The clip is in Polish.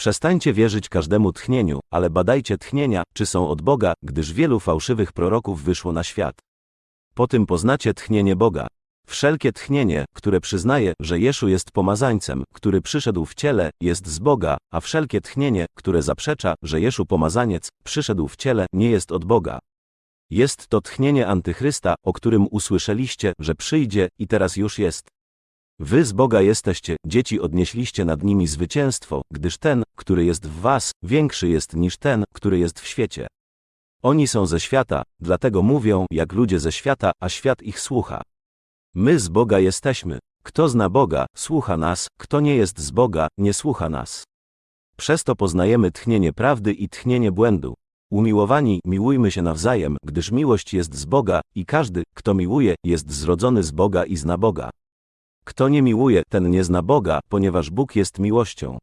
Przestańcie wierzyć każdemu tchnieniu, ale badajcie tchnienia, czy są od Boga, gdyż wielu fałszywych proroków wyszło na świat. Po tym poznacie tchnienie Boga. Wszelkie tchnienie, które przyznaje, że Jeszu jest pomazańcem, który przyszedł w ciele, jest z Boga, a wszelkie tchnienie, które zaprzecza, że Jeszu pomazaniec, przyszedł w ciele, nie jest od Boga. Jest to tchnienie antychrysta, o którym usłyszeliście, że przyjdzie i teraz już jest. Wy z Boga jesteście, dzieci odnieśliście nad nimi zwycięstwo, gdyż ten, który jest w was, większy jest niż ten, który jest w świecie. Oni są ze świata, dlatego mówią, jak ludzie ze świata, a świat ich słucha. My z Boga jesteśmy. Kto zna Boga, słucha nas, kto nie jest z Boga, nie słucha nas. Przez to poznajemy tchnienie prawdy i tchnienie błędu. Umiłowani, miłujmy się nawzajem, gdyż miłość jest z Boga, i każdy, kto miłuje, jest zrodzony z Boga i zna Boga. Kto nie miłuje, ten nie zna Boga, ponieważ Bóg jest miłością.